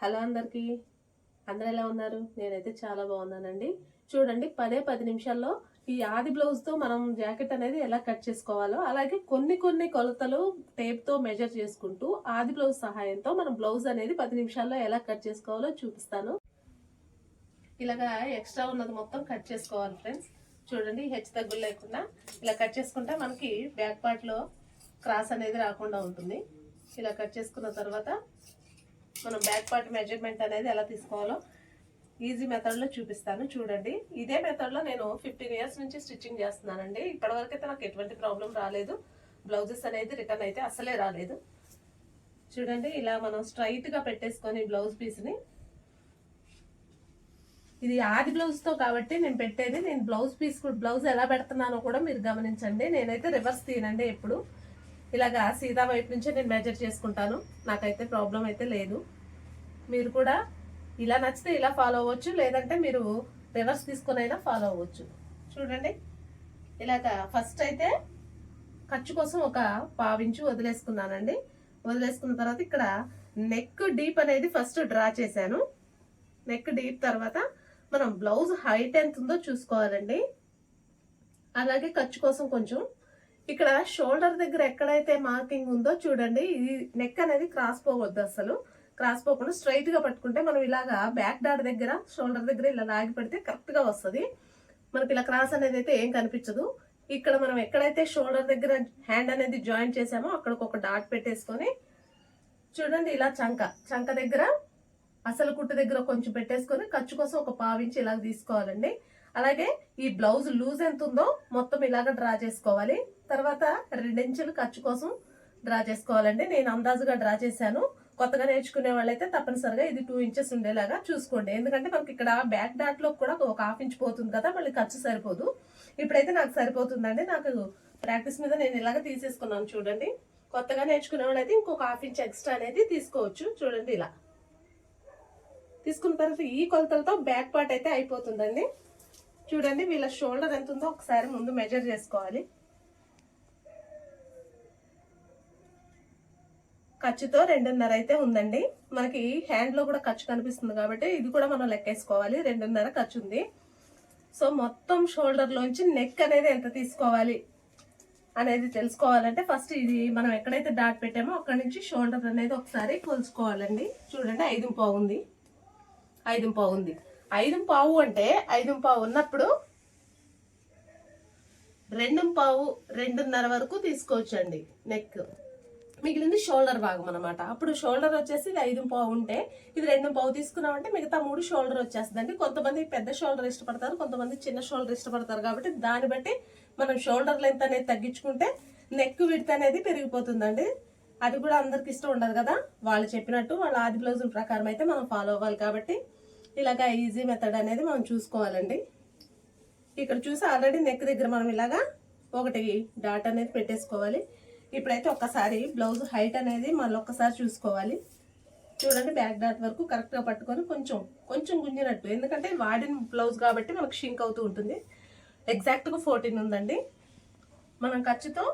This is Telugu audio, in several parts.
హలో అందరికీ. అందరు ఎలా ఉన్నారు? నేనైతే చాలా బాగున్నానండి. చూడండి పదే పది నిమిషాల్లో ఈ ఆది బ్లౌజ్తో మనం జాకెట్ అనేది ఎలా కట్ చేసుకోవాలో అలాగే కొన్ని కొన్ని కొలతలు టేప్తో మెజర్ చేసుకుంటూ ఆది బ్లౌజ్ సహాయంతో మనం బ్లౌజ్ అనేది పది నిమిషాల్లో ఎలా కట్ చేసుకోవాలో చూపిస్తాను. ఇలాగా ఎక్స్ట్రా ఉన్నది మొత్తం కట్ చేసుకోవాలి ఫ్రెండ్స్ చూడండి హెచ్చు తగ్గులు లేకుండా ఇలా కట్ చేసుకుంటే మనకి బ్యాక్ పార్ట్లో క్రాస్ అనేది రాకుండా ఉంటుంది. ఇలా కట్ చేసుకున్న తర్వాత మనం బ్యాక్ పార్ట్ మెజర్మెంట్ అనేది ఎలా తీసుకోవాలో ఈజీ మెథడ్లో చూపిస్తాను. చూడండి. ఇదే మెథడ్లో నేను ఫిఫ్టీన్ ఇయర్స్ నుంచి స్టిచ్చింగ్ చేస్తున్నానండి. ఇప్పటివరకు అయితే నాకు ఎటువంటి ప్రాబ్లం రాలేదు. బ్లౌజెస్ అనేది రిటర్న్ అయితే అసలే రాలేదు. చూడండి ఇలా మనం స్ట్రైట్గా పెట్టేసుకొని బ్లౌజ్ పీస్ని. ఇది ఆది బ్లౌజ్తో కాబట్టి నేను పెట్టేది. నేను బ్లౌజ్ పీస్ బ్లౌజ్ ఎలా పెడుతున్నానో కూడా మీరు గమనించండి. నేనైతే రివర్స్ తీయనండి ఎప్పుడు. ఇలాగా సీదా వైపు నుంచే నేను మెజర్ చేసుకుంటాను. నాకైతే ప్రాబ్లం అయితే లేదు. మీరు కూడా ఇలా నచ్చితే ఇలా ఫాలో అవ్వచ్చు. లేదంటే మీరు రివర్స్ తీసుకునైనా అయినా ఫాలో అవ్వచ్చు. చూడండి. ఇలాగా ఫస్ట్ అయితే ఖర్చు కోసం ఒక పావించు వదిలేసుకున్నానండి. వదిలేసుకున్న తర్వాత ఇక్కడ నెక్ డీప్ అనేది ఫస్ట్ డ్రా చేశాను. నెక్ డీప్ తర్వాత మనం బ్లౌజ్ హైట్ ఎంత ఉందో చూసుకోవాలండి. అలాగే ఖర్చు కోసం కొంచెం ఇక్కడ షోల్డర్ దగ్గర ఎక్కడైతే మార్కింగ్ ఉందో చూడండి ఇది నెక్ అనేది క్రాస్ పోవద్దు అసలు. క్రాస్ పోకుండా స్ట్రైట్గా పట్టుకుంటే మనం ఇలాగా బ్యాక్ డాట్ దగ్గర షోల్డర్ దగ్గర ఇలా లాగి పెడితే కరెక్ట్గా వస్తుంది. మనకి ఇలా క్రాస్ అనేది అయితే ఏం కనిపించదు. ఇక్కడ మనం ఎక్కడైతే షోల్డర్ దగ్గర హ్యాండ్ అనేది జాయిన్ చేసామో అక్కడికి ఒక డాట్ పెట్టేసుకొని చూడండి ఇలా చంక చంక దగ్గర అసలు కుట్టు దగ్గర కొంచెం పెట్టేసుకొని ఖర్చు కోసం ఒక పావించి ఇలా తీసుకోవాలండి. అలాగే ఈ బ్లౌజ్ లూజ్ ఎంత ఉందో మొత్తం ఇలాగ డ్రా చేసుకోవాలి. తర్వాత రెండించులు ఖర్చు కోసం డ్రా చేసుకోవాలండి. నేను అందాజుగా డ్రా చేశాను. కొత్తగా నేర్చుకునే వాళ్ళైతే తప్పనిసరిగా ఇది టూ ఇంచెస్ ఉండేలాగా చూసుకోండి. ఎందుకంటే మనకి ఇక్కడ బ్యాక్ డాట్లో కూడా ఒక హాఫ్ ఇంచ్ పోతుంది కదా మళ్ళీ ఖర్చు సరిపోదు. ఇప్పుడైతే నాకు సరిపోతుందండి. నాకు ప్రాక్టీస్ మీద నేను ఇలాగ తీసేసుకున్నాను చూడండి. కొత్తగా నేర్చుకునే వాళ్ళైతే ఇంకొక హాఫ్ ఇంచ్ ఎక్స్ట్రా అనేది తీసుకోవచ్చు. చూడండి ఇలా. తీసుకున్న తర్వాత ఈ కొలతలతో బ్యాక్ పార్ట్ అయితే అయిపోతుందండి. చూడండి వీళ్ళ షోల్డర్ ఎంత ఉందో ఒకసారి ముందు మెజర్ చేసుకోవాలి. ఖర్చుతో రెండున్నర అయితే ఉందండి. మనకి హ్యాండ్లో కూడా ఖర్చు కనిపిస్తుంది కాబట్టి ఇది కూడా మనం లెక్కేసుకోవాలి. రెండున్నర ఖర్చు ఉంది. సో మొత్తం షోల్డర్లోంచి నెక్ అనేది ఎంత తీసుకోవాలి అనేది తెలుసుకోవాలంటే ఫస్ట్ ఇది మనం ఎక్కడైతే డాట్ పెట్టామో అక్కడ నుంచి షోల్డర్ అనేది ఒకసారి కొలుసుకోవాలండి చూడండి ఐదు పావు ఉంది. ఐదు పావు ఉంది. ఐదు పావు అంటే ఐదు పావు ఉన్నప్పుడు రెండు పావు రెండున్నర వరకు తీసుకోవచ్చండి నెక్ మిగిలింది షోల్డర్ భాగం అనమాట అప్పుడు షోల్డర్ వచ్చేసి ఇది ఐదు పావు ఉంటే ఇది రెండు పావు తీసుకున్నామంటే మిగతా మూడు షోల్డర్ వచ్చేస్తుందండి. కొంతమంది పెద్ద షోల్డర్ ఇష్టపడతారు కొంతమంది చిన్న షోల్డర్ ఇష్టపడతారు కాబట్టి దాన్ని బట్టి మనం షోల్డర్ లెంత్ అనేది తగ్గించుకుంటే నెక్ విడత అనేది పెరిగిపోతుందండి. అది కూడా అందరికి ఇష్టం ఉండదు కదా? వాళ్ళు చెప్పినట్టు వాళ్ళ ఆది బ్లౌజుల ప్రకారం అయితే మనం ఫాలో అవ్వాలి కాబట్టి ఇలాగా ఈజీ మెథడ్ అనేది మనం చూసుకోవాలండి. ఇక్కడ చూసి ఆల్రెడీ నెక్ దగ్గర మనం ఇలాగా ఒకటి డాట్ అనేది పెట్టేసుకోవాలి. ఇప్పుడైతే ఒక్కసారి బ్లౌజ్ హైట్ అనేది మళ్ళీ ఒక్కసారి చూసుకోవాలి. చూడండి బ్యాక్ డాట్ వరకు కరెక్ట్గా పట్టుకొని కొంచెం కొంచెం గుంజినట్టు. ఎందుకంటే వాడిన బ్లౌజ్ కాబట్టి మనకు షింక్ అవుతూ ఉంటుంది. ఎగ్జాక్ట్గా ఫోర్టీన్ ఉందండి. మనం ఖర్చుతో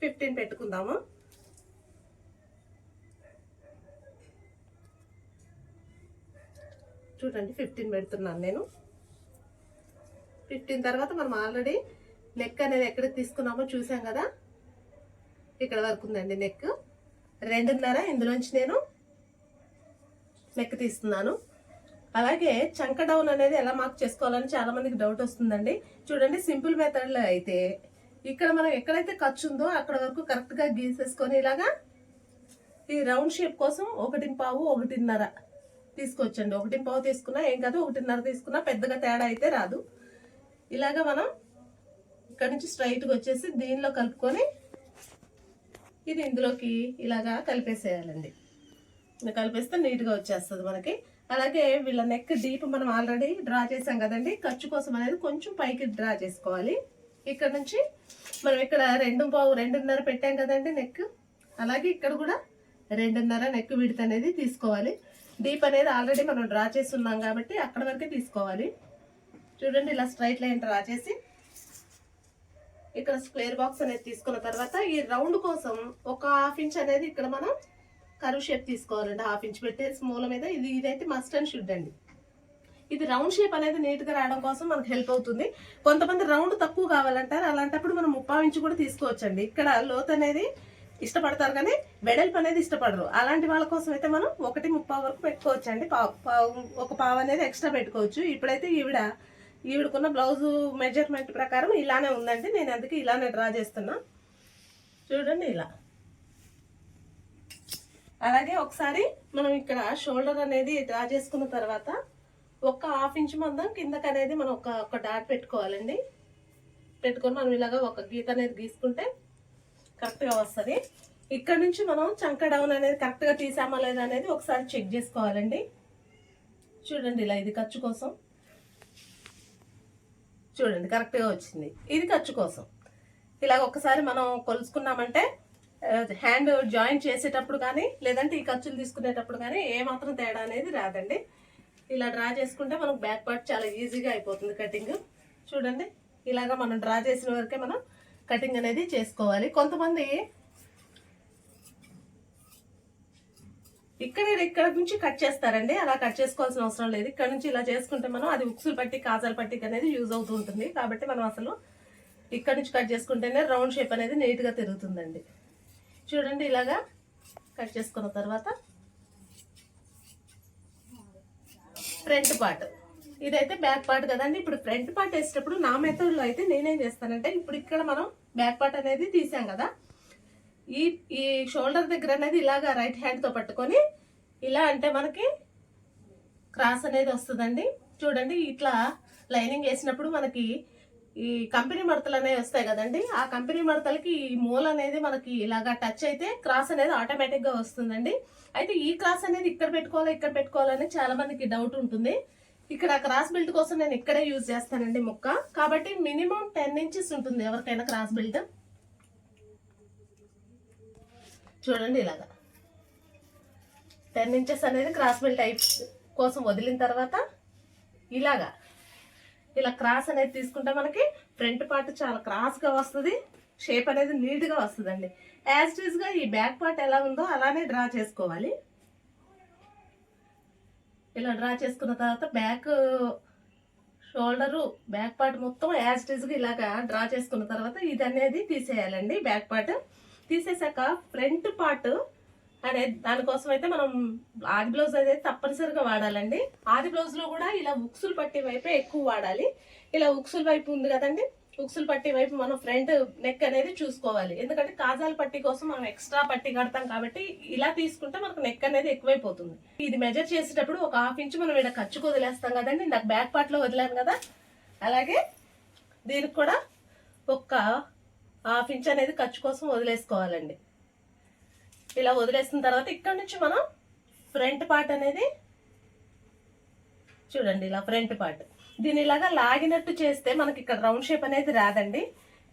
ఫిఫ్టీన్ పెట్టుకుందాము. చూడండి ఫిఫ్టీన్ పెడుతున్నాను నేను. ఫిఫ్టీన్ తర్వాత మనం ఆల్రెడీ నెక్ అనేది ఎక్కడ తీసుకున్నామో చూసాం కదా? ఇక్కడ వరకు ఉందండి నెక్. రెండున్నర ఇందులోంచి నేను నెక్ తీస్తున్నాను. అలాగే చంక డౌన్ అనేది ఎలా మార్క్ చేసుకోవాలని చాలా మందికి డౌట్ వస్తుందండి. చూడండి సింపుల్ మెథడ్లో అయితే ఇక్కడ మనం ఎక్కడైతే ఖర్చు ఉందో అక్కడ వరకు కరెక్ట్గా గీసేసుకొని ఇలాగా ఈ రౌండ్ షేప్ కోసం ఒకటి పావు ఒకటిన్నర తీసుకొచ్చండి. ఒకటి పావు తీసుకున్నా ఏం కాదు ఒకటిన్నర తీసుకున్నా పెద్దగా తేడా అయితే రాదు. ఇలాగా మనం ఇక్కడ నుంచి స్ట్రైట్గా వచ్చేసి దీనిలో కలుపుకొని ఇది ఇందులోకి ఇలాగా కలిపేసేయాలండి. కలిపేస్తే నీట్గా వచ్చేస్తుంది మనకి. అలాగే వీళ్ళ నెక్ డీప్ మనం ఆల్రెడీ డ్రా చేసాం కదండి. ఖర్చు కోసం అనేది కొంచెం పైకి డ్రా చేసుకోవాలి. ఇక్కడ నుంచి మనం ఇక్కడ రెండు పావు రెండున్నర పెట్టాం కదండి నెక్. అలాగే ఇక్కడ కూడా రెండున్నర నెక్ విడత అనేది తీసుకోవాలి. డీప్ అనేది ఆల్రెడీ మనం డ్రా చేస్తున్నాం కాబట్టి అక్కడ వరకే తీసుకోవాలి. చూడండి ఇలా స్ట్రైట్ లైన్ డ్రా చేసి ఇక్కడ స్క్వేర్ బాక్స్ అనేది తీసుకున్న తర్వాత ఈ రౌండ్ కోసం ఒక హాఫ్ ఇంచ్ అనేది ఇక్కడ మనం కరువు షేప్ తీసుకోవాలండి హాఫ్ ఇంచ్ పెట్టేసి మూల మీద ఇది ఇదైతే మస్ట్ అండ్ షుడ్ అండి. ఇది రౌండ్ షేప్ అనేది నీట్గా రావడం కోసం మనకు హెల్ప్ అవుతుంది. కొంతమంది రౌండ్ తక్కువ కావాలంటారు. అలాంటప్పుడు మనం ముప్పావు ఇంచు కూడా తీసుకోవచ్చండి. ఇక్కడ లోత్ అనేది ఇష్టపడతారు కానీ వెడల్పు అనేది ఇష్టపడరు. అలాంటి వాళ్ళ కోసం అయితే మనం ఒకటి ముప్పావు వరకు పెట్టుకోవచ్చు అండి. పావు ఒక పావు అనేది ఎక్స్ట్రా పెట్టుకోవచ్చు. ఇప్పుడైతే ఈవిడ ఈవిడకున్న బ్లౌజ్ మెజర్మెంట్ ప్రకారం ఇలానే ఉందండి. నేను అందుకే ఇలానే డ్రా చేస్తున్నా. చూడండి ఇలా. అలాగే ఒకసారి మనం ఇక్కడ షోల్డర్ అనేది డ్రా చేసుకున్న తర్వాత ఒక హాఫ్ ఇంచ్ మందం కిందకి అనేది మనం ఒక ఒక డాట్ పెట్టుకోవాలండి. పెట్టుకొని మనం ఇలాగా ఒక గీత అనేది గీసుకుంటే కరెక్ట్గా వస్తుంది. ఇక్కడ నుంచి మనం చంక డౌన్ అనేది కరెక్ట్గా తీసామా లేదా అనేది ఒకసారి చెక్ చేసుకోవాలండి. చూడండి ఇలా ఇది ఖర్చు కోసం. చూడండి కరెక్ట్గా వచ్చింది. ఇది ఖర్చు కోసం. ఇలాగ ఒకసారి మనం కొలుసుకున్నామంటే హ్యాండ్ జాయిన్ చేసేటప్పుడు కానీ లేదంటే ఈ ఖర్చులు తీసుకునేటప్పుడు కానీ ఏ మాత్రం తేడా అనేది రాదండి. ఇలా డ్రా చేసుకుంటే మనకు బ్యాక్ పార్ట్ చాలా ఈజీగా అయిపోతుంది కటింగ్ చూడండి ఇలాగ మనం డ్రా చేసిన వరకే మనం కటింగ్ అనేది చేసుకోవాలి. కొంతమంది ఇక్కడ ఇక్కడ నుంచి కట్ చేస్తారండి. అలా కట్ చేసుకోవాల్సిన అవసరం లేదు. ఇక్కడ నుంచి ఇలా చేసుకుంటే మనం అది ఉక్సులు పట్టి కాజాలు పట్టికి అనేది యూజ్ అవుతూ ఉంటుంది. కాబట్టి మనం అసలు ఇక్కడ నుంచి కట్ చేసుకుంటేనే రౌండ్ షేప్ అనేది నీట్గా తిరుగుతుందండి. చూడండి ఇలాగా కట్ చేసుకున్న తర్వాత ఫ్రంట్ పార్ట్. ఇదైతే బ్యాక్ పార్ట్ కదండి. ఇప్పుడు ఫ్రంట్ పార్ట్ వేసేటప్పుడు నా మెథడ్లో అయితే నేనేం చేస్తానంటే ఇప్పుడు ఇక్కడ మనం బ్యాక్ పార్ట్ అనేది తీసాం కదా. ఈ ఈ షోల్డర్ దగ్గర అనేది ఇలాగా రైట్ హ్యాండ్తో పట్టుకొని ఇలా అంటే మనకి క్రాస్ అనేది వస్తుందండి. చూడండి ఇట్లా లైనింగ్ వేసినప్పుడు మనకి ఈ కంపెనీ మడతలు అనేవి వస్తాయి కదండి. ఆ కంపెనీ మడతలకి ఈ మూల అనేది మనకి ఇలాగా టచ్ అయితే క్రాస్ అనేది ఆటోమేటిక్గా వస్తుందండి. అయితే ఈ క్రాస్ అనేది ఇక్కడ పెట్టుకోవాలి ఇక్కడ పెట్టుకోవాలని చాలా మందికి డౌట్ ఉంటుంది. ఇక్కడ క్రాస్ బెల్ట్ కోసం నేను ఇక్కడే యూజ్ చేస్తానండి ముక్క. కాబట్టి మినిమం టెన్ ఇంచెస్ ఉంటుంది. ఎవరికైనా క్రాస్ బెల్ట్. చూడండి ఇలాగా. టెన్ ఇంచెస్ అనేది క్రాస్ బెల్ట్ టైప్ కోసం వదిలిన తర్వాత ఇలాగా. ఇలా క్రాస్ అనేది తీసుకుంటే మనకి ఫ్రంట్ పార్ట్ చాలా క్రాస్గా వస్తుంది. షేప్ అనేది నీట్గా వస్తుందండి. యాజ్ టీజ్గా ఈ బ్యాక్ పార్ట్ ఎలా ఉందో అలానే డ్రా చేసుకోవాలి. ఇలా డ్రా చేసుకున్న తర్వాత బ్యాక్ షోల్డరు బ్యాక్ పార్ట్ మొత్తం యాజ్గా ఇలాగా డ్రా చేసుకున్న తర్వాత ఇది అనేది తీసేయాలండి బ్యాక్ పార్ట్. తీసేసాక ఫ్రంట్ పార్ట్ అనే దానికోసం అయితే మనం ఆది బ్లౌజ్ అనేది తప్పనిసరిగా వాడాలండి. ఆది బ్లౌజ్లో కూడా ఇలా ఉక్సులు పట్టే వైపే ఎక్కువ వాడాలి. ఇలా ఉక్సుల వైపు ఉంది కదండి. ఉక్సులు పట్టి వైపు మనం ఫ్రంట్ నెక్ అనేది చూసుకోవాలి. ఎందుకంటే కాజాల పట్టి కోసం మనం ఎక్స్ట్రా పట్టి కడతాం కాబట్టి ఇలా తీసుకుంటే మనకు నెక్ అనేది ఎక్కువైపోతుంది. ఇది మెజర్ చేసేటప్పుడు ఒక హాఫ్ ఇంచ్ మనం ఇక్కడ ఖర్చుకు వదిలేస్తాం కదండి. నాకు బ్యాక్ పార్ట్లో వదిలేను వదిలాను కదా. అలాగే దీనికి కూడా ఒక హాఫ్ ఇంచ్ అనేది ఖర్చు కోసం వదిలేసుకోవాలండి. ఇలా వదిలేసిన తర్వాత ఇక్కడ నుంచి మనం ఫ్రంట్ పార్ట్ అనేది చూడండి ఇలా ఫ్రంట్ పార్ట్ దీని ఇలాగా లాగినట్టు చేస్తే మనకి ఇక్కడ రౌండ్ షేప్ అనేది రాదండి.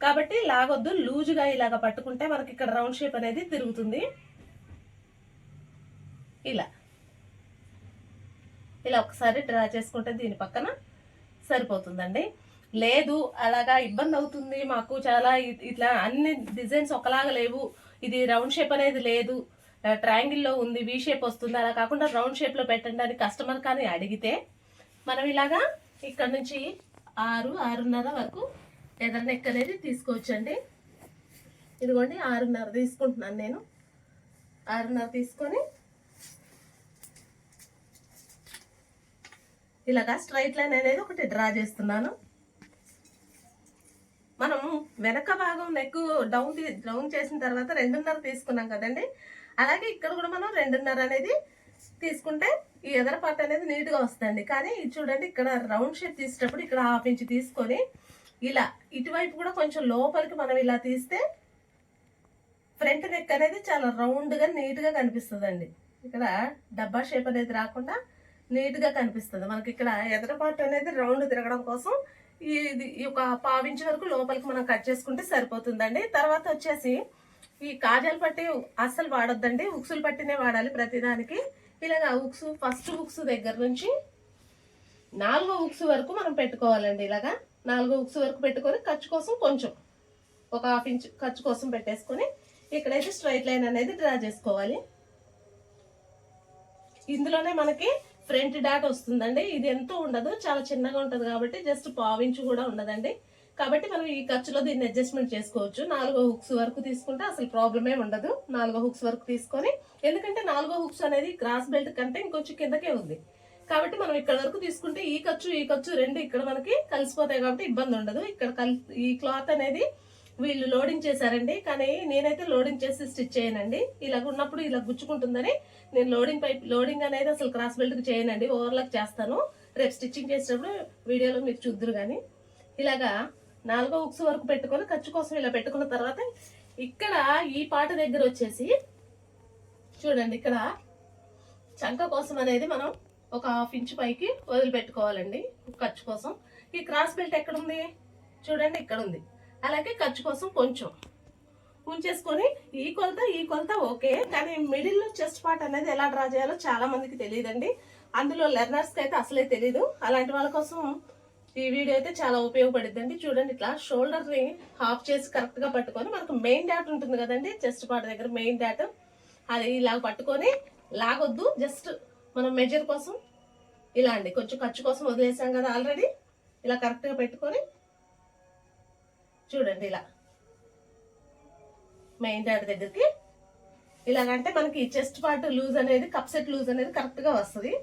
కాబట్టి లాగొద్దు లూజుగా ఇలాగ పట్టుకుంటే మనకి ఇక్కడ రౌండ్ షేప్ అనేది తిరుగుతుంది. ఇలా. ఇలా ఒకసారి డ్రా చేసుకుంటే దీని పక్కన సరిపోతుందండి. లేదు అలాగా ఇబ్బంది అవుతుంది మాకు చాలా ఇట్లా అన్ని డిజైన్స్ ఒకలాగా లేవు. ఇది రౌండ్ షేప్ అనేది లేదు. ట్రయాంగిల్లో ఉంది వి షేప్ వస్తుంది. అలా కాకుండా రౌండ్ షేప్లో పెట్టండి అని కస్టమర్ కానీ అడిగితే మనం ఇలాగా ఇక్కడ నుంచి ఆరు ఆరున్నర వరకు ఎదర నెక్ అనేది తీసుకోవచ్చండి. ఇదిగోండి ఆరున్నర తీసుకుంటున్నాను నేను. ఆరున్నర తీసుకొని ఇలాగా స్ట్రైట్ లైన్ అనేది ఒకటి డ్రా చేస్తున్నాను. మనం వెనక భాగం నెక్ డౌన్ డౌన్ చేసిన తర్వాత రెండున్నర తీసుకున్నాం కదండి. అలాగే ఇక్కడ కూడా మనం రెండున్నర అనేది తీసుకుంటే ఈ ఎదర పార్ట్ అనేది నీట్గా వస్తుంది కానీ ఇది చూడండి ఇక్కడ రౌండ్ షేప్ తీసేటప్పుడు ఇక్కడ హాఫ్ ఇంచ్ తీసుకొని ఇలా ఇటువైపు కూడా కొంచెం లోపలికి మనం ఇలా తీస్తే ఫ్రంట్ నెక్ అనేది చాలా రౌండ్గా నీట్గా కనిపిస్తుందండి. ఇక్కడ డబ్బా షేప్ అనేది రాకుండా నీట్గా కనిపిస్తుంది. మనకి ఇక్కడ ఎదర పార్ట్ అనేది రౌండ్ తిరగడం కోసం ఇది ఈ ఒక పావించి వరకు లోపలికి మనం కట్ చేసుకుంటే సరిపోతుందండి. తర్వాత వచ్చేసి ఈ కాజాలు పట్టి అస్సలు వాడొద్దండి. ఉక్సులు పట్టినే వాడాలి ప్రతిదానికి. ఇలాగ బుక్స్ ఫస్ట్ బుక్స్ దగ్గర నుంచి నాలుగో బుక్స్ వరకు మనం పెట్టుకోవాలండి ఇలాగా. నాలుగో బుక్స్ వరకు పెట్టుకొని ఖర్చు కోసం కొంచెం ఒక హాఫ్ ఇంచ్ ఖర్చు కోసం పెట్టేసుకొని ఇక్కడైతే స్ట్రైట్ లైన్ అనేది డ్రా చేసుకోవాలి. ఇందులోనే మనకి ఫ్రంట్ డాట్ వస్తుందండి. ఇది ఎంతో ఉండదు చాలా చిన్నగా ఉంటుంది కాబట్టి జస్ట్ పావించు కూడా ఉండదండి. కాబట్టి మనం ఈ ఖర్చులో దీన్ని అడ్జస్ట్మెంట్ చేసుకోవచ్చు. నాలుగో హుక్స్ వరకు తీసుకుంటే అసలు ప్రాబ్లమే ఉండదు. నాలుగో హుక్స్ వరకు తీసుకొని ఎందుకంటే నాలుగో హుక్స్ అనేది క్రాస్ బెల్ట్ కంటే ఇంకొంచెం కిందకే ఉంది. కాబట్టి మనం ఇక్కడ వరకు తీసుకుంటే ఈ ఖర్చు ఈ ఖర్చు రెండు ఇక్కడ మనకి కలిసిపోతాయి కాబట్టి ఇబ్బంది ఉండదు. ఇక్కడ కల్ ఈ క్లాత్ అనేది వీళ్ళు లోడింగ్ చేశారండి. కానీ నేనైతే లోడింగ్ చేసి స్టిచ్ చేయనండి. ఇలా ఉన్నప్పుడు ఇలా గుచ్చుకుంటుందని నేను లోడింగ్ పైప్ లోడింగ్ అనేది అసలు క్రాస్ బెల్ట్కి చేయనండి. ఓవర్లాక్ చేస్తాను. రేపు స్టిచ్చింగ్ చేసేటప్పుడు వీడియోలో మీరు చూద్దరు కానీ ఇలాగా నాలుగో ఉక్స్ వరకు పెట్టుకొని ఖర్చు కోసం ఇలా పెట్టుకున్న తర్వాత ఇక్కడ ఈ పాట దగ్గర వచ్చేసి చూడండి ఇక్కడ చంక కోసం అనేది మనం ఒక హాఫ్ ఇంచ్ పైకి వదిలిపెట్టుకోవాలండి ఖర్చు కోసం. ఈ క్రాస్ బెల్ట్ ఎక్కడ ఉంది చూడండి ఇక్కడ ఉంది అలాగే ఖర్చు కోసం కొంచెం ఉంచేసుకొని ఈ కొలత ఈ కొలత ఓకే కానీ మిడిల్లో చెస్ట్ పార్ట్ అనేది ఎలా డ్రా చేయాలో చాలా మందికి తెలియదండి. అందులో లెర్నర్స్కి అయితే అసలే తెలియదు అలాంటి వాళ్ళ కోసం ఈ వీడియో అయితే చాలా ఉపయోగపడుద్దండి. చూడండి ఇట్లా షోల్డర్ని హాఫ్ చేసి కరెక్ట్గా పట్టుకొని మనకు మెయిన్ డాట్ ఉంటుంది కదండి. చెస్ట్ పార్ట్ దగ్గర మెయిన్ డాట్ అది ఇలా పట్టుకొని లాగొద్దు. జస్ట్ మనం మెజర్ కోసం ఇలా అండి. కొంచెం ఖర్చు కోసం వదిలేసాం కదా ఆల్రెడీ ఇలా కరెక్ట్గా పెట్టుకొని చూడండి ఇలా మెయిన్ డాట్ దగ్గరికి. ఇలాగంటే మనకి చెస్ట్ పార్ట్ లూజ్ అనేది కప్ సెట్ లూజ్ అనేది కరెక్ట్గా వస్తుంది.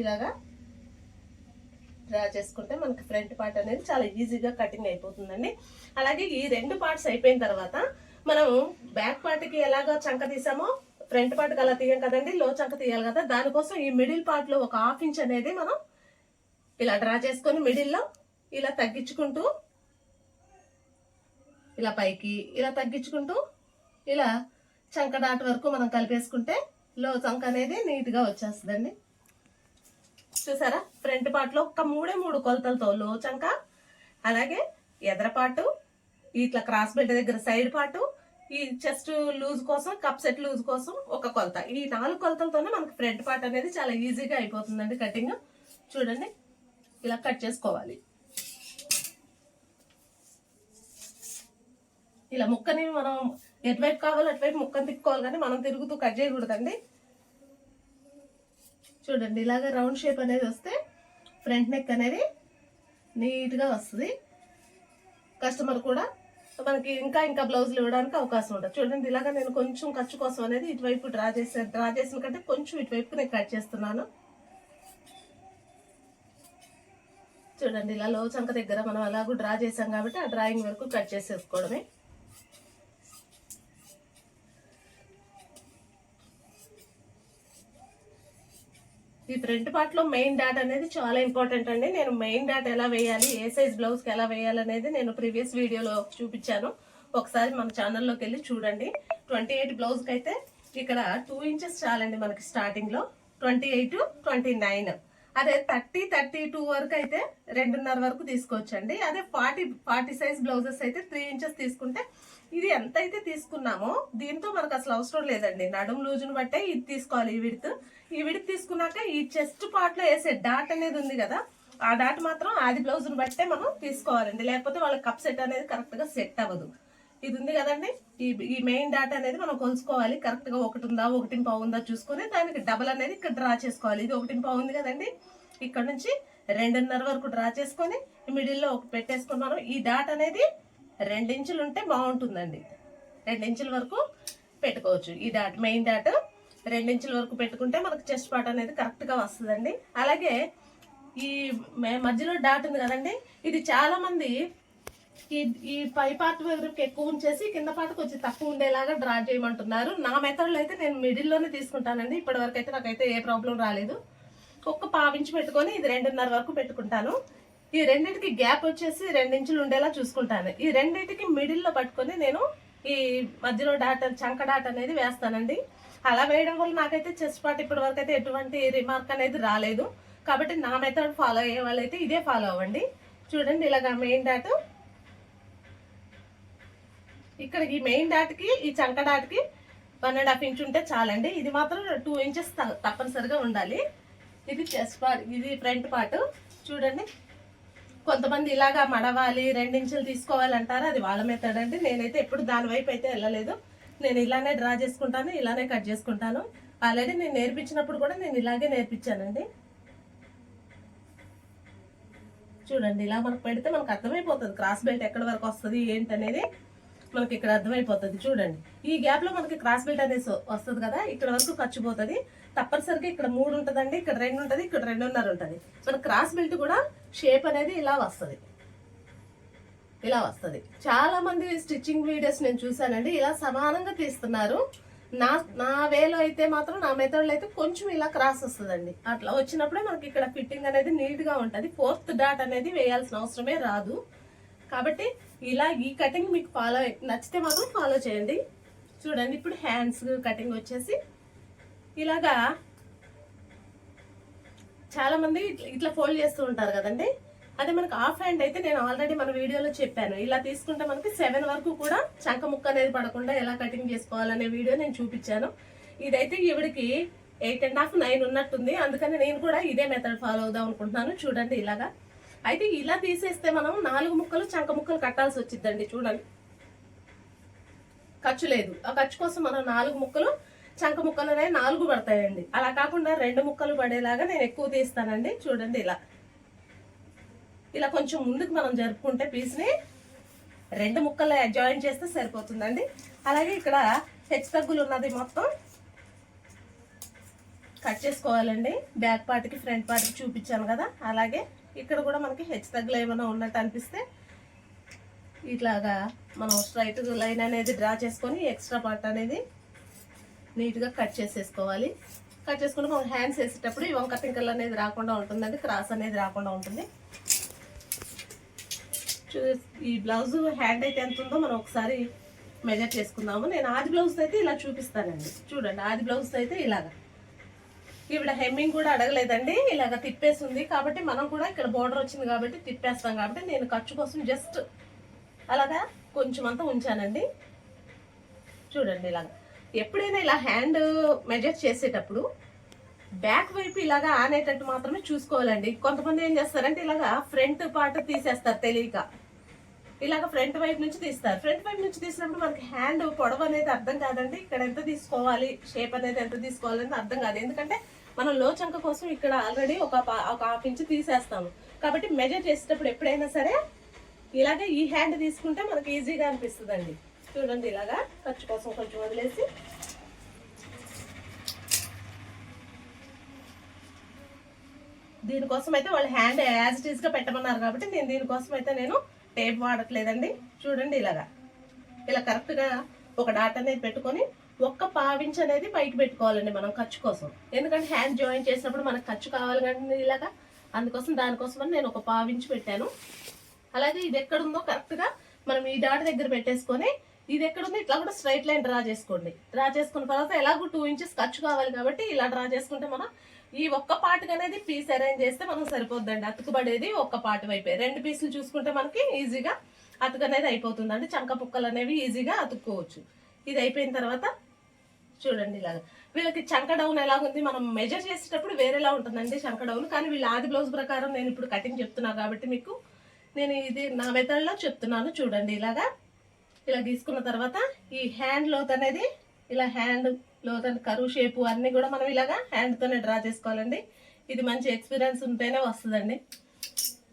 ఇలాగా డ్రా చేసుకుంటే మనకి ఫ్రంట్ పార్ట్ అనేది చాలా ఈజీగా కటింగ్ అయిపోతుందండి. అలాగే ఈ రెండు పార్ట్స్ అయిపోయిన తర్వాత మనం బ్యాక్ పార్ట్కి ఎలాగో చంక తీసామో ఫ్రంట్ పార్ట్కి అలా తీయం కదండి లో చంక తీయాలి కదా దానికోసం ఈ మిడిల్ పార్ట్లో ఒక హాఫ్ ఇంచ్ అనేది మనం ఇలా డ్రా చేసుకొని మిడిల్లో ఇలా తగ్గించుకుంటూ ఇలా పైకి ఇలా తగ్గించుకుంటూ ఇలా చంక డాట్ వరకు మనం కలిపేసుకుంటే లో చంక అనేది నీట్గా వచ్చేస్తుందండి. చూసారా? ఫ్రంట్ పార్ట్లో ఒక మూడే మూడు కొలతలతో లోచంక అలాగే ఎదరపాటు ఇట్లా క్రాస్ బెల్ట్ దగ్గర సైడ్ పాటు ఈ చెస్ట్ లూజ్ కోసం కప్ సెట్ లూజ్ కోసం ఒక కొలత. ఈ నాలుగు కొలతలతోనే మనకి ఫ్రంట్ పార్ట్ అనేది చాలా ఈజీగా అయిపోతుందండి కటింగ్. చూడండి ఇలా కట్ చేసుకోవాలి. ఇలా ముక్కని మనం ఎటువైపు కావాలో అటువైపు ముక్కని తిప్పుకోవాలి కానీ మనం తిరుగుతూ కట్ చేయకూడదండి. చూడండి ఇలాగ రౌండ్ షేప్ అనేది వస్తే ఫ్రంట్ నెక్ అనేది నీట్గా వస్తుంది. కస్టమర్ కూడా మనకి ఇంకా ఇంకా బ్లౌజులు ఇవ్వడానికి అవకాశం ఉంటుంది. చూడండి ఇలాగ నేను కొంచెం ఖర్చు కోసం అనేది ఇటువైపు డ్రా చేసే డ్రా చేసిన కంటే కొంచెం ఇటువైపు నేను కట్ చేస్తున్నాను. చూడండి ఇలా లో చంక దగ్గర మనం అలాగూ డ్రా చేసాం కాబట్టి ఆ డ్రాయింగ్ వరకు కట్ చేసేసుకోవడమే. ఈ ఫ్రంట్ పార్ట్లో మెయిన్ డాట్ అనేది చాలా ఇంపార్టెంట్ అండి. నేను మెయిన్ డాట్ ఎలా వేయాలి ఏ సైజ్ బ్లౌజ్కి ఎలా వేయాలి అనేది నేను ప్రీవియస్ వీడియోలో చూపించాను. ఒకసారి మన ఛానల్లోకి వెళ్ళి చూడండి. ట్వంటీ ఎయిట్ బ్లౌజ్కి అయితే ఇక్కడ టూ ఇంచెస్ చాలండి మనకి స్టార్టింగ్లో ట్వంటీ ఎయిట్ ట్వంటీ నైన్ అదే థర్టీ థర్టీ టూ వరకు అయితే రెండున్నర వరకు తీసుకోవచ్చండి. అదే ఫార్టీ ఫార్టీ సైజ్ బ్లౌజెస్ అయితే త్రీ ఇంచెస్ తీసుకుంటే ఇది ఎంత అయితే తీసుకున్నామో దీంతో మనకు అసలు అవసరం లేదండి. నడుము లూజును బట్టే ఇది తీసుకోవాలి ఈ విడత్. ఈ విడత్ తీసుకున్నాక ఈ చెస్ట్ పార్ట్లో వేసే డాట్ అనేది ఉంది కదా ఆ డాట్ మాత్రం ఆది బ్లౌజ్ను బట్టే మనం తీసుకోవాలండి. లేకపోతే వాళ్ళ కప్ సెట్ అనేది కరెక్ట్గా సెట్ అవ్వదు. ఇది ఉంది కదండి. ఈ ఈ మెయిన్ డాటా అనేది మనం కొలుసుకోవాలి కరెక్ట్గా ఒకటి ఉందా ఒకటిని పావు ఉందా చూసుకొని దానికి డబల్ అనేది ఇక్కడ డ్రా చేసుకోవాలి. ఇది ఒకటిని పావు ఉంది కదండి. ఇక్కడ నుంచి రెండున్నర వరకు డ్రా చేసుకొని మిడిల్లో ఒక పెట్టేసుకొని మనం ఈ డాట్ అనేది రెండించులు ఉంటే బాగుంటుందండి. రెండించుల వరకు పెట్టుకోవచ్చు. ఈ డాట్ మెయిన్ డాట్ రెండించుల వరకు పెట్టుకుంటే మనకు చెస్ట్ పార్ట్ అనేది కరెక్ట్గా వస్తుందండి. అలాగే ఈ మే- మధ్యలో డాట్ ఉంది కదండి. ఇది చాలామంది ఈ ఈ పై పార్ట్ వరకు ఎక్కువ ఉంచేసి కింద పార్ట్ కొంచెం తక్కువ ఉండేలాగా డ్రా చేయమంటున్నారు. నా మెథడ్లో అయితే నేను మిడిల్లోనే తీసుకుంటానండి. ఇప్పటి వరకు అయితే నాకైతే ఏ ప్రాబ్లం రాలేదు. ఒక్క పావించి పెట్టుకొని ఇది రెండున్నర వరకు పెట్టుకుంటాను. ఈ రెండింటికి గ్యాప్ వచ్చేసి రెండించులు ఉండేలా చూసుకుంటాను. ఈ రెండింటికి మిడిల్లో పట్టుకొని నేను ఈ మధ్యలో డాట్ చంక డాట్ అనేది వేస్తానండి. అలా వేయడం వల్ల నాకైతే చెస్ట్ పార్ట్ ఇప్పటి వరకు అయితే ఎటువంటి రిమార్క్ అనేది రాలేదు. కాబట్టి నా మెథడ్ ఫాలో అయ్యే వాళ్ళైతే ఇదే ఫాలో అవ్వండి. చూడండి ఇలాగా మెయిన్ డాట్ ఇక్కడ ఈ మెయిన్ డాట్కి ఈ చంక డాట్కి వన్ అండ్ హాఫ్ ఇంచ్ ఉంటే చాలండి. ఇది మాత్రం టూ ఇంచెస్ తప్పనిసరిగా ఉండాలి. ఇది చెస్ట్ పార్ట్ ఇది ఫ్రంట్ పార్ట్ చూడండి. కొంతమంది ఇలాగా మడవాలి రెండించులు తీసుకోవాలంటారు? అది వాళ్ళ మెథడ్ అండి. నేనైతే ఎప్పుడు దాని వైపు అయితే వెళ్ళలేదు. నేను ఇలానే డ్రా చేసుకుంటాను ఇలానే కట్ చేసుకుంటాను. ఆల్రెడీ నేను నేర్పించినప్పుడు కూడా నేను ఇలాగే నేర్పించానండి. చూడండి ఇలా మనకు పెడితే మనకు అర్థమైపోతుంది. క్రాస్ బెల్ట్ ఎక్కడి వరకు వస్తుంది ఏంటి అనేది మనకి ఇక్కడ అర్థమైపోతుంది చూడండి. ఈ గ్యాప్లో మనకి క్రాస్ బెల్ట్ అనేసి వస్తుంది కదా ఇక్కడ వరకు ఖర్చు పోతుంది. తప్పనిసరిగా ఇక్కడ మూడు ఉంటుందండి ఇక్కడ రెండు ఉంటుంది ఇక్కడ రెండున్నర ఉంటుంది. మన క్రాస్ బెల్ట్ కూడా షేప్ అనేది ఇలా వస్తుంది. ఇలా వస్తుంది. చాలా మంది స్టిచ్చింగ్ వీడియోస్ నేను చూసానండి ఇలా సమానంగా తీస్తున్నారు. నా నా వేలో అయితే మాత్రం నా మెథడ్లో అయితే కొంచెం ఇలా క్రాస్ వస్తుందండి. అట్లా వచ్చినప్పుడే మనకి ఇక్కడ ఫిట్టింగ్ అనేది నీట్గా ఉంటుంది. ఫోర్త్ డాట్ అనేది వేయాల్సిన అవసరమే రాదు. కాబట్టి ఇలా ఈ కటింగ్ మీకు ఫాలో నచ్చితే మాత్రం ఫాలో చేయండి. చూడండి ఇప్పుడు హ్యాండ్స్ కటింగ్ వచ్చేసి ఇలాగా చాలా మంది ఇట్లా ఫోల్డ్ చేస్తూ ఉంటారు కదండి. అదే మనకు ఆఫ్ హ్యాండ్ అయితే నేను ఆల్రెడీ మన వీడియోలో చెప్పాను. ఇలా తీసుకుంటే మనకి సెవెన్ వరకు కూడా చంక ముక్క అనేది పడకుండా ఎలా కటింగ్ చేసుకోవాలనే వీడియో నేను చూపించాను. ఇదైతే ఈవిడికి ఎయిట్ అండ్ హాఫ్ నైన్ ఉన్నట్టుంది. అందుకని నేను కూడా ఇదే మెథడ్ ఫాలో అవుదాం అనుకుంటున్నాను. చూడండి ఇలాగా. అయితే ఇలా తీసేస్తే మనం నాలుగు ముక్కలు చంక ముక్కలు కట్టాల్సి వచ్చిందండి చూడండి. ఖర్చు లేదు. ఆ ఖర్చు కోసం మనం నాలుగు ముక్కలు చంక ముక్కలు అనేవి నాలుగు పడతాయండి. అలా కాకుండా రెండు ముక్కలు పడేలాగా నేను ఎక్కువ తీస్తానండి చూడండి ఇలా. ఇలా కొంచెం ముందుకు మనం జరుపుకుంటే పీస్ని రెండు ముక్కలు జాయిన్ చేస్తే సరిపోతుందండి. అలాగే ఇక్కడ హెచ్ తగ్గులు ఉన్నది మొత్తం కట్ చేసుకోవాలండి. బ్యాక్ పార్ట్కి ఫ్రంట్ పార్ట్కి చూపించాను కదా అలాగే ఇక్కడ కూడా మనకి హెచ్ తగ్గులు ఏమైనా ఉన్నట్టు అనిపిస్తే ఇట్లాగా మనం స్ట్రైట్ లైన్ అనేది డ్రా చేసుకొని ఎక్స్ట్రా పార్ట్ అనేది నీట్గా కట్ చేసేసుకోవాలి. కట్ చేసుకుంటే మనం హ్యాండ్స్ వేసేటప్పుడు ఈ వంక టింకల్ అనేది రాకుండా ఉంటుందండి క్రాస్ అనేది రాకుండా ఉంటుంది. చూ ఈ బ్లౌజ్ హ్యాండ్ అయితే ఎంత ఉందో మనం ఒకసారి మెజర్ చేసుకుందాము. నేను ఆది బ్లౌజ్ అయితే ఇలా చూపిస్తానండి. చూడండి ఆది బ్లౌజ్ అయితే ఇలాగా. ఈవిడ హెమ్మింగ్ కూడా అడగలేదండి. ఇలాగ తిప్పేసి ఉంది కాబట్టి మనం కూడా ఇక్కడ బోర్డర్ వచ్చింది కాబట్టి తిప్పేస్తాం కాబట్టి నేను ఖర్చు కోసం జస్ట్ అలాగా కొంచెం అంతా ఉంచానండి. చూడండి ఇలాగా. ఎప్పుడైనా ఇలా హ్యాండ్ మెజర్ చేసేటప్పుడు బ్యాక్ వైపు ఇలాగా ఆనేటట్టు మాత్రమే చూసుకోవాలండి. కొంతమంది ఏం చేస్తారంటే ఇలాగా ఫ్రంట్ పార్ట్ తీసేస్తారు తెలియక. ఇలాగ ఫ్రంట్ వైపు నుంచి తీస్తారు. ఫ్రంట్ వైపు నుంచి తీసినప్పుడు మనకి హ్యాండ్ పొడవు అనేది అర్థం కాదండి. ఇక్కడ ఎంత తీసుకోవాలి? షేప్ అనేది ఎంత తీసుకోవాలి అనేది అర్థం కాదు. ఎందుకంటే మనం లో చంక కోసం ఇక్కడ ఆల్రెడీ ఒక ఒక హాఫ్ ఇంచ్ తీసేస్తాము. కాబట్టి మెజర్ చేసేటప్పుడు ఎప్పుడైనా సరే ఇలాగే ఈ హ్యాండ్ తీసుకుంటే మనకి ఈజీగా అనిపిస్తుందండి. చూడండి ఇలాగా ఖర్చు కోసం కొంచెం వదిలేసి. దీనికోసం అయితే వాళ్ళు హ్యాండ్ యాజ్ ఇట్గా పెట్టమన్నారు కాబట్టి నేను దీనికోసం అయితే నేను టేప్ వాడట్లేదండి. చూడండి ఇలాగా. ఇలా కరెక్ట్గా ఒక డాట్ అనేది పెట్టుకొని ఒక్క పావించ్ అనేది బయట పెట్టుకోవాలండి మనం ఖర్చు కోసం. ఎందుకంటే హ్యాండ్ జాయిన్ చేసినప్పుడు మనకు ఖర్చు కావాలి కానీ ఇలాగా. అందుకోసం దానికోసం అని నేను ఒక పావించ్ పెట్టాను. అలాగే ఇది ఎక్కడుందో కరెక్ట్గా మనం ఈ డాట్ దగ్గర పెట్టేసుకొని ఇది ఎక్కడుందో ఇట్లా కూడా స్ట్రైట్ లైన్ డ్రా చేసుకోండి. డ్రా చేసుకున్న తర్వాత ఎలాగో టూ ఇంచెస్ ఖర్చు కావాలి కాబట్టి ఇలా డ్రా చేసుకుంటే మనం ఈ ఒక్క పార్ట్ అనేది పీస్ అరేంజ్ చేస్తే మనం సరిపోద్దండి. అతుకుబడేది ఒక్క పార్ట్ వైపే. రెండు పీసులు చూసుకుంటే మనకి ఈజీగా అతుకు అనేది అయిపోతుందండి. చంక పుక్కలు అనేవి ఈజీగా అతుక్కోవచ్చు. ఇది అయిపోయిన తర్వాత చూడండి ఇలాగా. వీళ్ళకి చంక డౌన్ ఎలాగుంది? మనం మెజర్ చేసేటప్పుడు వేరేలా ఉంటుందండి చంక డౌన్ కానీ వీళ్ళ ఆది బ్లౌజ్ ప్రకారం నేను ఇప్పుడు కటింగ్ చెప్తున్నా కాబట్టి మీకు నేను ఇది నా మెథడ్లో చెప్తున్నాను చూడండి ఇలాగా. ఇలా తీసుకున్న తర్వాత ఈ హ్యాండ్ లోత్ అనేది ఇలా హ్యాండ్ లోత్ అండ్ కరువు షేపు అన్నీ కూడా మనం ఇలాగా హ్యాండ్తోనే డ్రా చేసుకోవాలండి. ఇది మంచి ఎక్స్పీరియన్స్ ఉంటేనే వస్తుందండి.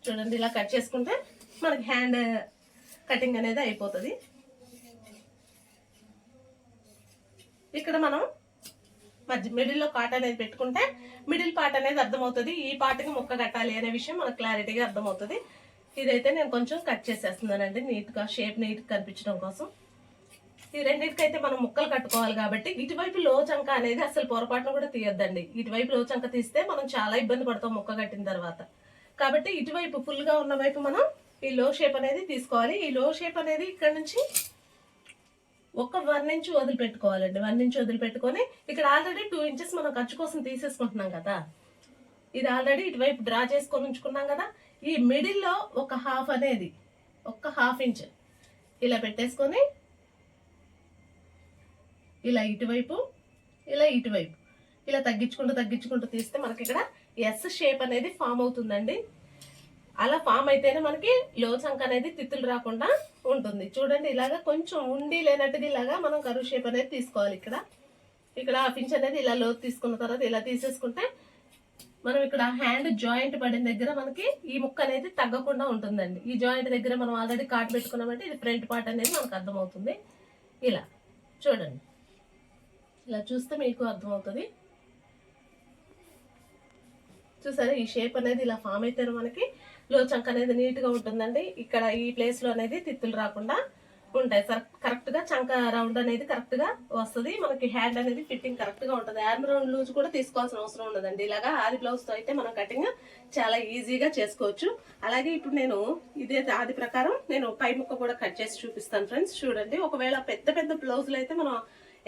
చూడండి ఇలా కట్ చేసుకుంటే మనకి హ్యాండ్ కటింగ్ అనేది అయిపోతుంది. ఇక్కడ మనం మధ్య మిడిల్లో పార్ట్ అనేది పెట్టుకుంటే మిడిల్ పార్ట్ అనేది అర్థమవుతుంది. ఈ పార్ట్కి ముక్క కట్టాలి అనే విషయం మనకు క్లారిటీగా అర్థమవుతుంది. ఇదైతే నేను కొంచెం కట్ చేసేస్తున్నానండి. నీట్గా షేప్ నీట్గా కనిపించడం కోసం. ఈ రెండింటికైతే మనం ముక్కలు కట్టుకోవాలి కాబట్టి ఇటువైపు లో చంక అనేది అసలు పొరపాటును కూడా తీయొద్దండి. ఇటువైపు లో చంక తీస్తే మనం చాలా ఇబ్బంది పడతాం ముక్క కట్టిన తర్వాత. కాబట్టి ఇటువైపు ఫుల్గా ఉన్న వైపు మనం ఈ లో షేప్ అనేది తీసుకోవాలి. ఈ లో షేప్ అనేది ఇక్కడ నుంచి ఒక వన్ ఇంచ్ వదిలిపెట్టుకోవాలండి. వన్ ఇంచ్ వదిలిపెట్టుకొని ఇక్కడ ఆల్రెడీ టూ ఇంచెస్ మనం ఖర్చు కోసం తీసేసుకుంటున్నాం కదా. ఇది ఆల్రెడీ ఇటువైపు డ్రా చేసుకొని ఉంచుకున్నాం కదా. ఈ మిడిల్లో ఒక హాఫ్ అనేది ఒక హాఫ్ ఇంచ్ ఇలా పెట్టేసుకొని ఇలా ఇటువైపు ఇలా ఇటువైపు ఇలా తగ్గించుకుంటూ తగ్గించుకుంటూ తీస్తే మనకి ఇక్కడ ఎస్ షేప్ అనేది ఫామ్ అవుతుందండి. అలా ఫామ్ అయితేనే మనకి లో చంక అనేది తిత్తులు రాకుండా ఉంటుంది. చూడండి ఇలాగా కొంచెం ఉండి లేనట్టుగా ఇలాగా మనం కరువు షేప్ అనేది తీసుకోవాలి ఇక్కడ. ఇక్కడ పించ్ అనేది ఇలా లోతు తీసుకున్న తర్వాత ఇలా తీసేసుకుంటే మనం ఇక్కడ హ్యాండ్ జాయింట్ పడిన దగ్గర మనకి ఈ ముక్క అనేది తగ్గకుండా ఉంటుందండి. ఈ జాయింట్ దగ్గర మనం ఆల్రెడీ కాట్ పెట్టుకున్నామంటే ఇది ఫ్రంట్ పార్ట్ అనేది మనకు అర్థమవుతుంది. ఇలా చూడండి. ఇలా చూస్తే మీకు అర్థమవుతుంది. చూసారా? ఈ షేప్ అనేది ఇలా ఫామ్ అయితే మనకి లో చంక అనేది నీట్గా ఉంటుందండి. ఇక్కడ ఈ ప్లేస్లో అనేది తిత్తులు రాకుండా ఉంటాయి. కరెక్ట్గా చంక రౌండ్ అనేది కరెక్ట్గా వస్తుంది. మనకి హ్యాండ్ అనేది ఫిట్టింగ్ కరెక్ట్గా ఉంటుంది. హ్యాండ్ రౌండ్ లూజ్ కూడా తీసుకోవాల్సిన అవసరం ఉండదండి. ఇలాగా ఆది బ్లౌజ్తో అయితే మనం కటింగ్ చాలా ఈజీగా చేసుకోవచ్చు. అలాగే ఇప్పుడు నేను ఇదే ఆది ప్రకారం నేను పై ముక్క కూడా కట్ చేసి చూపిస్తాను ఫ్రెండ్స్ చూడండి. ఒకవేళ పెద్ద పెద్ద బ్లౌజులు అయితే మనం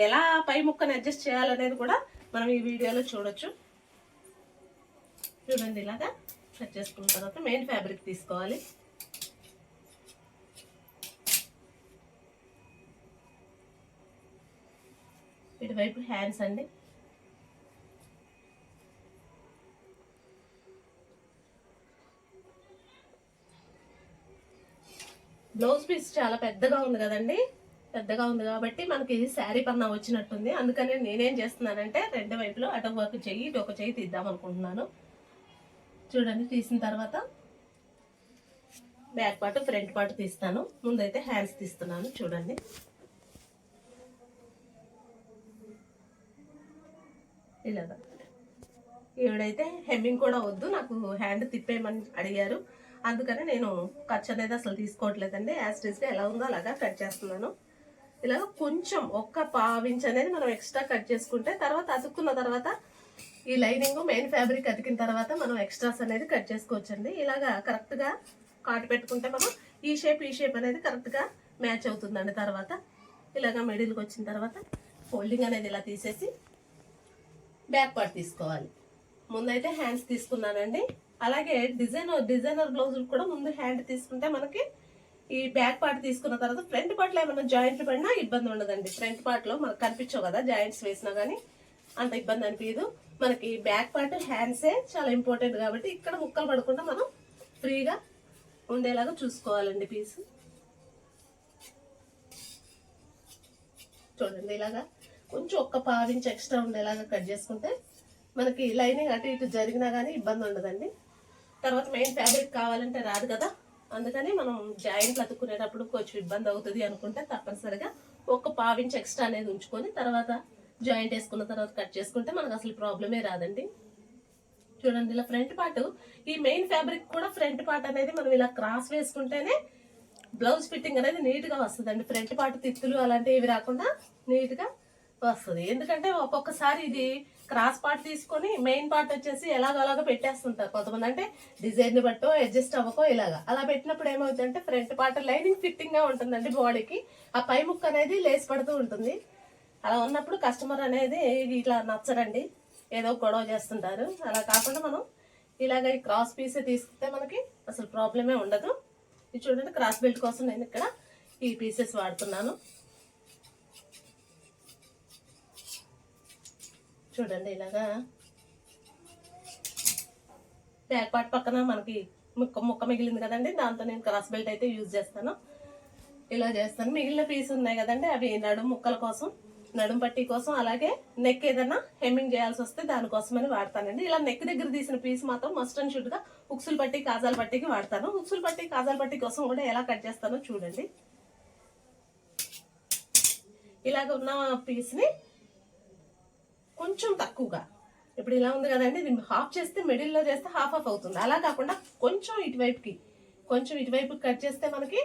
ఎలా పై ముక్కను అడ్జస్ట్ చేయాలనేది కూడా మనం ఈ వీడియోలో చూడొచ్చు. చూడండి ఇలాగా. కట్ చేసుకున్న తర్వాత మెయిన్ ఫ్యాబ్రిక్ తీసుకోవాలి. ఇటువైపు హ్యాండ్స్ అండి. బ్లౌజ్ పీస్ చాలా పెద్దగా ఉంది కదండి. పెద్దగా ఉంది కాబట్టి మనకి శారీ పన్నా వచ్చినట్టుంది. అందుకని నేనేం చేస్తున్నానంటే రెండు వైపులో అటు ఒక చెయ్యి ఇటు ఒక చెయ్యి తీద్దాం అనుకుంటున్నాను. చూడండి తీసిన తర్వాత బ్యాక్ పార్ట్ ఫ్రంట్ పార్ట్ తీస్తాను. ముందైతే హ్యాండ్స్ తీస్తున్నాను చూడండి. ఇలాగా ఈవిడైతే హెమ్మింగ్ కూడా వద్దు నాకు హ్యాండ్ తిప్పేయమని అడిగారు. అందుకని నేను ఖర్చు అనేది అసలు తీసుకోవట్లేదండి. యాజ్ ఎలా ఉందో అలాగా కట్ చేస్తున్నాను. ఇలాగ కొంచెం ఒక్క పావించ్ అనేది మనం ఎక్స్ట్రా కట్ చేసుకుంటే తర్వాత అతుక్కున్న తర్వాత ఈ లైనింగ్ మెయిన్ ఫ్యాబ్రిక్ అతికిన తర్వాత మనం ఎక్స్ట్రాస్ అనేది కట్ చేసుకోవచ్చండి. ఇలాగా కరెక్ట్గా కాటు పెట్టుకుంటే మనం ఈ షేప్ ఈ షేప్ అనేది కరెక్ట్గా మ్యాచ్ అవుతుందండి తర్వాత. ఇలాగా మిడిల్కి వచ్చిన తర్వాత ఫోల్డింగ్ అనేది ఇలా తీసేసి బ్యాక్ పార్ట్ తీసుకోవాలి. ముందైతే హ్యాండ్స్ తీసుకున్నానండి. అలాగే డిజైన్ డిజైనర్ బ్లౌజులు కూడా ముందు హ్యాండ్ తీసుకుంటే మనకి ఈ బ్యాక్ పార్ట్ తీసుకున్న తర్వాత ఫ్రంట్ పార్ట్లో ఏమైనా జాయింట్లు పడినా ఇబ్బంది ఉండదండి. ఫ్రంట్ పార్ట్లో మనకు కనిపించవు కదా జాయింట్స్ వేసినా కానీ అంత ఇబ్బంది అనిపించదు మనకి బ్యాక్ పార్ట్ హ్యాండ్సే చాలా ఇంపార్టెంట్ కాబట్టి ఇక్కడ ముక్కలు పడకుండా మనం ఫ్రీగా ఉండేలాగా చూసుకోవాలండి పీస్. చూడండి ఇలాగా కొంచెం ఒక్క పావించి ఎక్స్ట్రా ఉండేలాగా కట్ చేసుకుంటే మనకి లైనింగ్ అటు ఇటు జరిగినా కానీ ఇబ్బంది ఉండదండి. తర్వాత మెయిన్ ఫ్యాబ్రిక్ కావాలంటే రాదు కదా. అందుకని మనం జాయింట్లు అతుక్కునేటప్పుడు కొంచెం ఇబ్బంది అవుతుంది అనుకుంటే తప్పనిసరిగా ఒక పావించి ఎక్స్ట్రా అనేది ఉంచుకొని తర్వాత జాయింట్ వేసుకున్న తర్వాత కట్ చేసుకుంటే మనకు అసలు ప్రాబ్లమే రాదండి. చూడండి ఇలా ఫ్రంట్ పార్ట్ ఈ మెయిన్ ఫ్యాబ్రిక్ కూడా ఫ్రంట్ పార్ట్ అనేది మనం ఇలా క్రాస్ వేసుకుంటేనే బ్లౌజ్ ఫిట్టింగ్ అనేది నీట్గా వస్తుందండి. ఫ్రంట్ పార్ట్ తిత్తులు అలాంటివి రాకుండా నీట్గా వస్తుంది. ఎందుకంటే ఒక్కొక్కసారి ఇది క్రాస్ పార్ట్ తీసుకొని మెయిన్ పార్ట్ వచ్చేసి ఎలాగోలాగా పెట్టేస్తుంటారు కొంతమంది. అంటే డిజైన్ బట్టో అడ్జస్ట్ అవ్వకో ఇలాగా. అలా పెట్టినప్పుడు ఏమవుతుందంటే ఫ్రంట్ పార్ట్ లైనింగ్ ఫిట్టింగ్గా ఉంటుందండి బాడీకి. ఆ పై ముక్క అనేది లేసి పడుతూ ఉంటుంది. అలా ఉన్నప్పుడు కస్టమర్ అనేది ఇట్లా నచ్చరండి. ఏదో గొడవ చేస్తుంటారు. అలా కాకుండా మనం ఇలాగ ఈ క్రాస్ పీసే తీసుకుంటే మనకి అసలు ప్రాబ్లమే ఉండదు. ఇది చూడండి క్రాస్ బెల్ట్ కోసం నేను ఇక్కడ ఈ పీసెస్ వాడుతున్నాను. చూడండి ఇలాగా బ్యాక్ పార్ట్ పక్కన మనకి ముక్క ముక్క మిగిలింది కదండి. దాంతో నేను క్రాస్ బెల్ట్ అయితే యూజ్ చేస్తాను. ఇలా చేస్తాను. మిగిలిన పీస్ ఉన్నాయి కదండి అవి నడుము ముక్కల కోసం. నడుం పట్టి కోసం అలాగే నెక్ ఏదైనా హెమ్మింగ్ చేయాల్సి వస్తే దానికోసమని వాడతానండి. ఇలా నెక్ దగ్గర తీసిన పీస్ మాత్రం మస్ట్ అండ్ షుడ్గా ఉక్సులు పట్టి కాజాల పట్టికి వాడతాను. ఉక్సులు పట్టి కాజాల పట్టి కోసం కూడా ఎలా కట్ చేస్తానో చూడండి. ఇలాగ ఉన్న పీస్ని కొంచెం తక్కువగా ఇప్పుడు ఇలా ఉంది కదండి దీన్ని హాఫ్ చేస్తే మిడిల్లో చేస్తే హాఫ్ ఆఫ్ అవుతుంది. అలా కాకుండా కొంచెం ఇటువైపుకి కొంచెం ఇటువైపు కట్ చేస్తే మనకి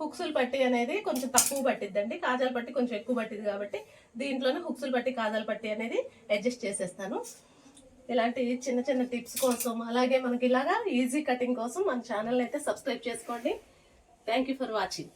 హుక్సులు పట్టి అనేది కొంచెం తక్కువ పట్టిద్దండి. కాజాలు పట్టి కొంచెం ఎక్కువ పట్టింది కాబట్టి దీంట్లోనే హుక్సులు పట్టి కాజాలు పట్టి అనేది అడ్జస్ట్ చేసేస్తాను. ఇలాంటి చిన్న చిన్న టిప్స్ కోసం అలాగే మనకి ఇలాగా ఈజీ కటింగ్ కోసం మన ఛానల్ అయితే సబ్స్క్రైబ్ చేసుకోండి. Thank for watching